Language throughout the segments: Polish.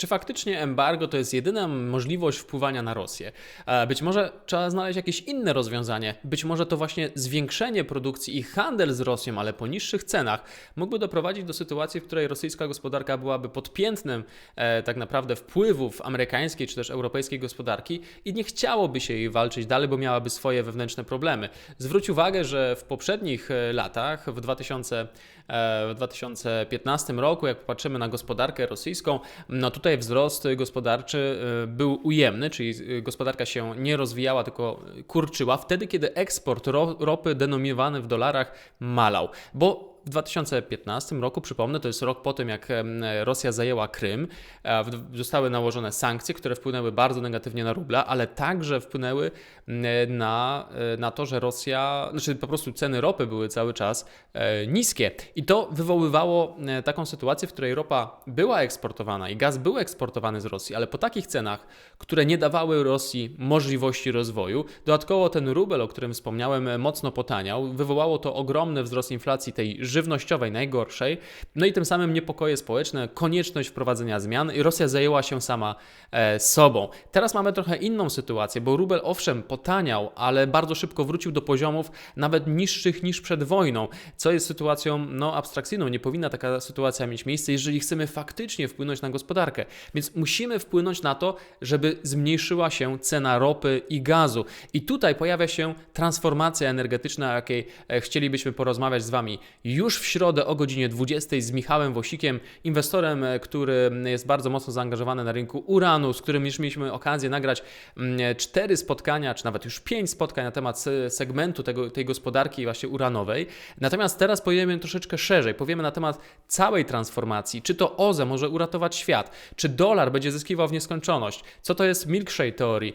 Czy faktycznie embargo to jest jedyna możliwość wpływania na Rosję? E, Być może trzeba znaleźć jakieś inne rozwiązanie. Być może to właśnie zwiększenie produkcji i handel z Rosją, ale po niższych cenach, mógłby doprowadzić do sytuacji, w której rosyjska gospodarka byłaby pod piętnem e, tak naprawdę wpływów amerykańskiej czy też europejskiej gospodarki i nie chciałoby się jej walczyć dalej, bo miałaby swoje wewnętrzne problemy. Zwróć uwagę, że w poprzednich e, latach, w 2000, e, w 2015 roku, jak popatrzymy na gospodarkę rosyjską, no tutaj wzrost gospodarczy e, był ujemny, czyli e, gospodarka się nie rozwijała, tylko kurczyła, wtedy kiedy eksport ro, ropy denominiowany w dolarach malał, bo w 2015 roku, przypomnę, to jest rok po tym, jak Rosja zajęła Krym, zostały nałożone sankcje, które wpłynęły bardzo negatywnie na rubla, ale także wpłynęły na, e, na to, że Rosja, znaczy po prostu ceny ropy były cały czas e, niskie. I to wywoływało e, taką sytuację, w której ropa była eksportowana i gaz był eksportowany z Rosji, ale po takich cenach, które nie dawały Rosji możliwości rozwoju, dodatkowo ten rubel, o którym wspomniałem, mocno potaniał, wywołało to ogromny wzrost inflacji tej żywnościowej, najgorszej, no i tym samym niepokoje społeczne, konieczność wprowadzenia zmian i Rosja zajęła się sama e, sobą. Teraz mamy trochę inną sytuację, bo rubel owszem potaniał, ale bardzo szybko wrócił do poziomów nawet niższych niż przed wojną, co jest sytuacją no, abstrakcyjną. Nie powinna taka sytuacja mieć miejsce, jeżeli chcemy faktycznie wpłynąć na gospodarkę. Więc musimy wpłynąć na to, żeby zmniejszyła się cena ropy i gazu. I tutaj pojawia się transformacja energetyczna, o jakiej e, chcielibyśmy porozmawiać z Wami już w środę o godzinie 20 z Michałem Wosikiem, inwestorem, e, który jest bardzo mocno zaangażowany na rynku uranu, z którym już mieliśmy okazję nagrać cztery spotkania, czy nawet już pięć spotkań na temat se- segmentu tego, tej gospodarki właśnie uranowej. Natomiast teraz powiemy troszeczkę szerzej, powiemy na temat całej transformacji, czy to OZE może uratować świat, czy dolar będzie zyskiwał w nieskończoność, co to jest milkshake teorii,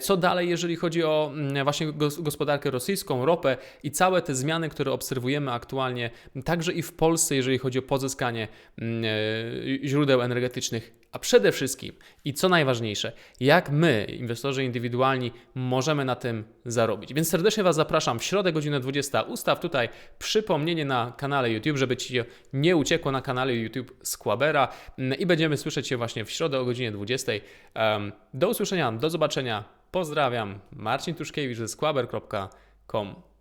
co dalej, jeżeli chodzi o właśnie gos- gospodarkę rosyjską, ropę i całe te zmiany, które obserwujemy aktualnie, także i w Polsce, jeżeli chodzi o pozyskanie mm, e, źródeł energetycznych, a przede wszystkim i co najważniejsze, jak my, inwestorzy indywidualni, możemy na tym zarobić. Więc serdecznie Was zapraszam w środę, godzinę 20. Ustaw tutaj przypomnienie na kanale YouTube, żeby Ci nie uciekło na kanale YouTube Squabera Mm, i będziemy słyszeć się właśnie w środę o godzinie 20. Em, Do usłyszenia, do zobaczenia. Pozdrawiam. Marcin Tuszkiewicz ze squaber.com.